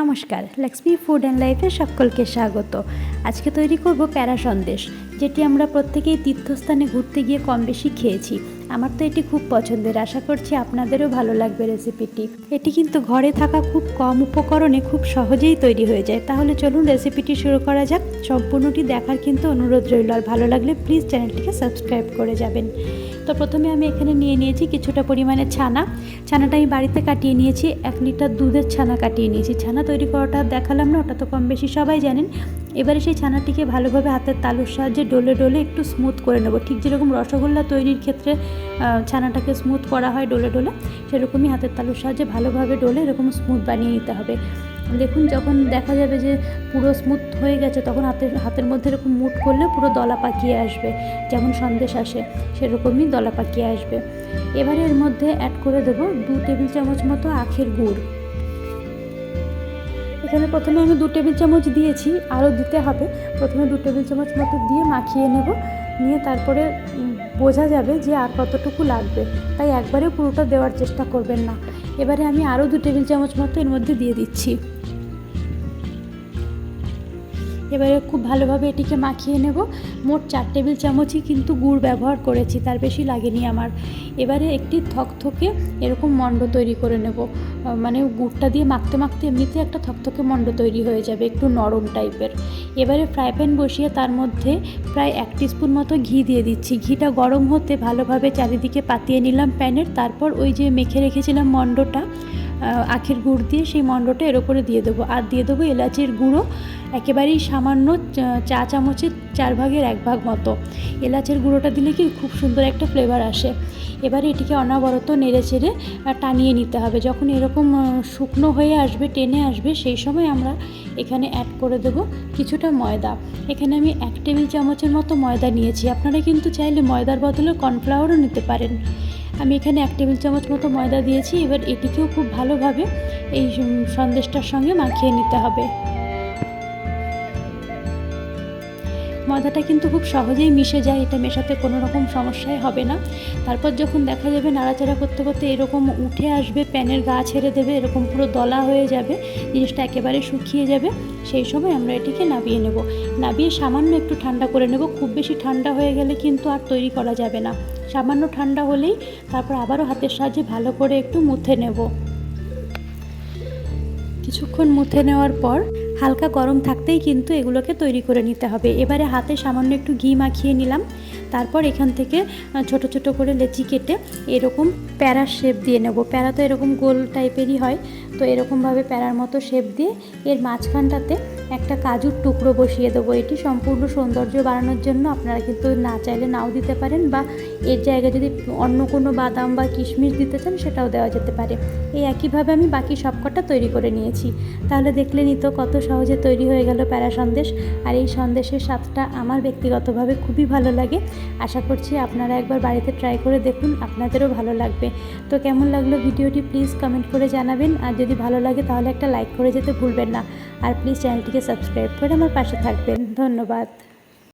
নমস্কার Lakshmi food and লাইফে সকলকে স্বাগত। আজকে তৈরি করব প্যারা সন্দেশ, যেটি আমরা প্রত্যেকেই তীর্থস্থানে ঘুরতে গিয়ে কম বেশি খেয়েছি। আমার তো এটি খুব পছন্দের। আশা করছি আপনাদেরও ভালো লাগবে রেসিপিটি। এটি কিন্তু ঘরে থাকা খুব কম উপকরণে খুব সহজেই তৈরি হয়ে যায়। তাহলে চলুন রেসিপিটি শুরু করা যাক। সম্পূর্ণটি দেখার কিন্তু অনুরোধ রইল। আর ভালো লাগলে প্লিজ চ্যানেলটিকে সাবস্ক্রাইব করে যাবেন। তো প্রথমে আমি এখানে নিয়ে নিয়েছি কিছুটা পরিমাণে ছানা। ছানাটা আমি বাড়িতে কাটিয়ে নিয়েছি। এক লিটার দুধের ছানা কাটিয়ে নিয়েছি। ছানা তৈরি করাটা দেখালাম না, ওটা তো কম বেশি সবাই জানেন। এবারে সেই ছানাটিকে ভালোভাবে হাতের তালুর সাহায্যে ডলে ডলে একটু স্মুথ করে নেব। ঠিক যেরকম রসগোল্লা তৈরির ক্ষেত্রে ছানাটাকে স্মুথ করা হয় ডলে ডলে, সেরকমই হাতের তালুর সাহায্যে ভালোভাবে ডলে এরকম স্মুথ বানিয়ে নিতে হবে। দেখুন, যখন দেখা যাবে যে পুরো স্মুথ হয়ে গেছে, তখন হাতের হাতের মধ্যে এরকম মুট করলে পুরো দলা পাকিয়ে আসবে। যেমন সন্দেশ আসে, সেরকমই দলা পাকিয়ে আসবে। এবারে এর মধ্যে অ্যাড করে দেবো দু টেবিল চামচ মতো আখের গুড়। এখানে প্রথমে আমি দু টেবিল চামচ দিয়েছি, আরও দিতে হবে। প্রথমে দু টেবিল চামচ মতো দিয়ে মাখিয়ে নেব। নিয়ে তারপরে বোঝা যাবে যে আর কতটুকু লাগবে। তাই একবারে পুরোটা দেওয়ার চেষ্টা করবেন না। এবারে আমি আরও দু টেবিল চামচ মতো এর মধ্যে দিয়ে দিচ্ছি। এবারে খুব ভালোভাবে এটিকে মাখিয়ে নেব। মোট চার টেবিল চামচই কিন্তু গুড় ব্যবহার করেছি, তার বেশি লাগেনি আমার। এবারে একটি থকথকে এরকম মণ্ড তৈরি করে নেব। মানে গুড়টা দিয়ে মাখতে মাখতে এমনিতে একটা থকথকে মণ্ড তৈরি হয়ে যাবে, একটু নরম টাইপের। এবারে ফ্রাই প্যান বসিয়ে তার মধ্যে প্রায় এক স্পুন মতো ঘি দিয়ে দিচ্ছি। ঘিটা গরম হতে ভালোভাবে চারিদিকে পাতিয়ে নিলাম প্যানের, তারপর ওই যে মেখে রেখেছিলাম মণ্ডটা আখের গুড় দিয়ে সেই মণ্ডটা এর ওপরে দিয়ে দেবো। আর দিয়ে দেবো এলাচের গুঁড়ো, একেবারেই সামান্য চা- চামচের চার ভাগের এক ভাগ মতো। এলাচের গুঁড়োটা দিলে কি খুব সুন্দর একটা ফ্লেভার আসে। এবারে এটিকে অনবরত নেড়ে চেড়ে টানিয়ে নিতে হবে। যখন এরকম শুকনো হয়ে আসবে, টেনে আসবে, সেই সময় আমরা এখানে অ্যাড করে দেব কিছুটা ময়দা। এখানে আমি এক টেবিল চামচের মতো ময়দা নিয়েছি। আপনারা কিন্তু চাইলে ময়দার বদলে কর্নফ্লাওয়ারও নিতে পারেন। আমি এখানে এক টেবিল চামচ মতো ময়দা দিয়েছি, এবার এটিকেও খুব ভালোভাবে এই সন্দেশটার সঙ্গে মাখিয়ে নিতে হবে। ময়দাটা কিন্তু খুব সহজেই মিশে যায়, এটা মেশাতে কোনো রকম সমস্যাই হবে না। তারপর যখন দেখা যাবে নাড়াচাড়া করতে করতে এরকম উঠে আসবে, প্যানের গা ছেড়ে দেবে, এরকম পুরো দলা হয়ে যাবে, জিনিসটা একেবারে শুকিয়ে যাবে, সেই সময় আমরা এটিকে নাবিয়ে নেব। নাবিয়ে সামান্য একটু ঠান্ডা করে নেব, খুব বেশি ঠান্ডা হয়ে গেলে কিন্তু আর তৈরি করা যাবে না। সামান্য ঠান্ডা হলেই তারপর আবারও হাতের সাহায্যে ভালো করে একটু মুথে নেব। কিছুক্ষণ মুথে নেওয়ার পর হালকা গরম থাকতেই কিন্তু এগুলোকে তৈরি করে নিতে হবে। এবারে হাতে সামান্য একটু ঘি মাখিয়ে নিলাম। তারপর এখান থেকে ছোট ছোট করে লেচি কেটে এরকম প্যারার শেপ দিয়ে নেব। প্যারা তো এরকম গোল টাইপেরই হয়। তো এরকমভাবে প্যারার মতো শেপ দিয়ে এর মাঝখানটাতে একটা কাজুর টুকরো বসিয়ে দেবো। এটি সম্পূর্ণ সৌন্দর্য বাড়ানোর জন্য আপনারা কিন্তু না চাইলে নাও দিতে পারেন বা এর জায়গায় যদি অন্য কোনো বাদাম বা কিশমিশ দিতে চান সেটাও দেওয়া যেতে পারে। এই একইভাবে আমি বাকি সবকটা তৈরি করে নিয়েছি। তাহলে দেখলেনই তো কত সহজে তৈরি হয়ে গেল প্যারা সন্দেশ। আর এই সন্দেশের স্বাদটা আমার ব্যক্তিগতভাবে খুবই ভালো লাগে। আশা করছি আপনারা একবার বাড়িতে ট্রাই করে দেখুন, আপনাদেরও ভালো লাগবে। তো কেমন লাগল ভিডিওটি প্লিজ কমেন্ট করে জানাবেন। আর যদি ভালো লাগে তাহলে একটা লাইক করে যেতে ভুলবেন না। আর প্লিজ চ্যানেলটিকে সাবস্ক্রাইব করে আমার পাশে থাকবেন। ধন্যবাদ।